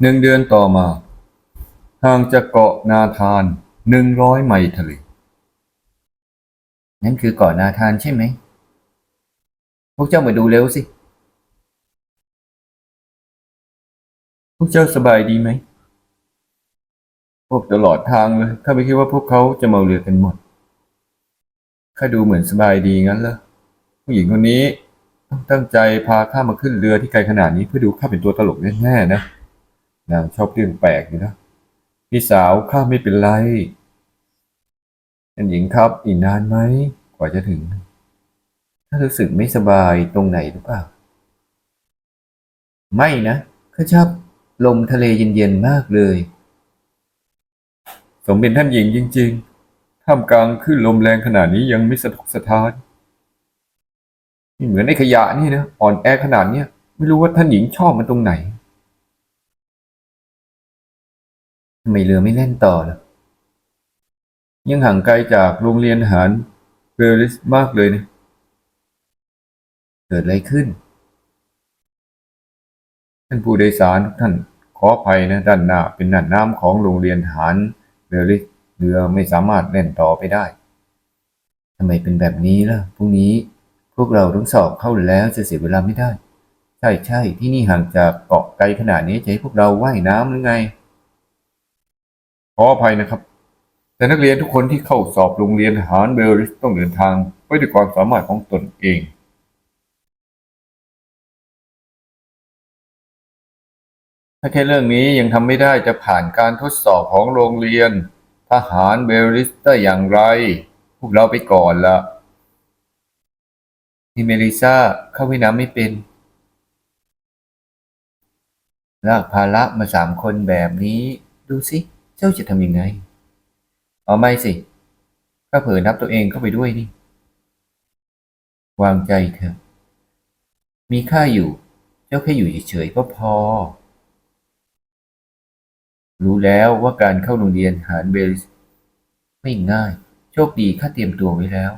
หนึ่งเดือนต่อมาห่างจากเกาะนาธานหนึ่งร้อยไมล์ทะเลนั่นคือเกาะนาธานใช่ไหม พวกเจ้ามาดูเร็วสิ พวกเจ้าสบายดีไหม พวกตลอดทางเลยข้าไม่คิดว่าพวกเขาจะมาเรือกันหมด ข้าดูเหมือนสบายดีงั้นเหรอ ผู้หญิงคนนี้ต้องตั้งใจพาข้ามาขึ้นเรือที่ไกลขนาดนี้เพื่อดูข้าเป็นตัวตลกแน่ๆนะ นางชอบเรื่องแปลกอยู่นะ พี่สาวข้าไม่เป็นไรท่านหญิงครับอีกนานไหมกว่าจะถึง ถ้ารู้สึกไม่สบายตรงไหนหรือเปล่า ไม่นะข้าชอบลมทะเลเย็นๆมากเลย สมเป็นท่านหญิงจริงๆ ท่ามกลางขึ้นลมแรงขนาดนี้ยังไม่สะทกสะท้านนี่เหมือนในขยะนี่นะอ่อนแอขนาดเนี้ยไม่รู้ว่าท่านหญิงชอบมันตรงไหน ทำไมเรือไม่แล่นต่อล่ะ ยังห่างไกลจากโรงเรียนหารเบลลิสมากเลยนะ เกิดอะไรขึ้น ท่านผู้โดยสารทุกท่านขออภัยนะด้านหน้าเป็นน่านน้ำของโรงเรียนทหารเบลลิสเรือไม่สามารถแล่นต่อไปได้ทำไมเป็นแบบนี้ล่ะพรุ่งนี้พวกเราต้องสอบเข้าแล้วจะเสียเวลาไม่ได้ ใช่ใช่ที่นี่ห่างจากเกาะไกลขนาดนี้จะให้พวกเราว่ายน้ำหรือไง ขออภัยนะครับ แต่นักเรียนทุกคนที่เข้าสอบโรงเรียนทหารเบลลิสต้องเดินทางไว้ด้วยความสามารถของตนเองถ้าแค่เรื่องนี้ยังทำไม่ได้จะผ่านการทดสอบของโรงเรียน ทหารเบลลิสได้อย่างไร พวกเราไปก่อนละพี่เมลิซาเข้าว่ายน้ำไม่เป็น ลากภาระมาสามคนแบบนี้ ดูสิ เจ้าจะทำยังไงเอไม่สิก็เผลอนับตัวเองเข้าไปด้วยนี่ วางใจเถอะ มีข้าอยู่ เจ้าแค่อยู่เฉยๆก็พอ รู้แล้วว่าการเข้าโรงเรียนหารเบลส์ไม่ง่าย โชคดีข้าเตรียมตัวไว้แล้ว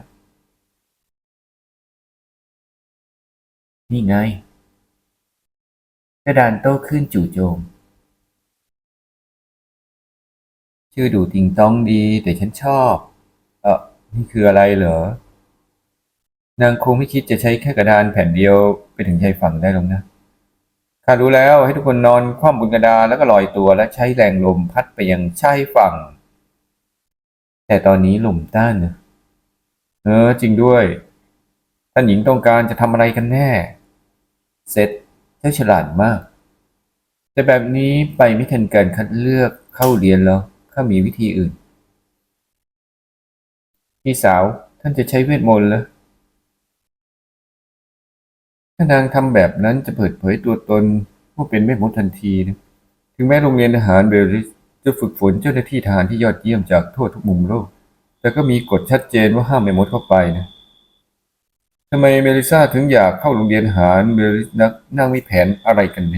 นี่ไงกระดานโต้ขึ้นจู่โจม ชื่อดูติงต้องดี แต่ฉันชอบ เออนี่คืออะไรเหรอ นางคงไม่คิดจะใช้แค่กระดานแผ่นเดียวไปถึงชายฝั่งได้หรอกนะข้ารู้แล้วให้ทุกคนนอนคว่ำบนกระดานแล้วก็ลอยตัวและใช้แรงลมพัดไปยังชายฝั่ง แต่ตอนนี้ลมต้านนะเออจริงด้วย ท่านหญิงต้องการจะทำอะไรกันแน่ เซตเจ้าฉลาดมาก แต่แบบนี้ไปไม่ทันการคัดเลือกเข้าเรียนแล้ว ข้ามีวิธีอื่น พี่สาวท่านจะใช้เวทมนต์เหรอถ้านางทำแบบนั้นจะเปิดเผยตัวตนว่าเป็นแม่มดทันทีนะถึงแม้โรงเรียนทหารเบลลิสจะฝึกฝนเจ้าหน้าที่ทหารที่ยอดเยี่ยมจากทั่วทุกมุมโลก แต่ก็มีกฎชัดเจนว่าห้ามแม่มดเข้าไปนะทำไมเมลิซาถึงอยากเข้าโรงเรียนทหารเบลลิสนักนางมีแผนอะไรกันแน่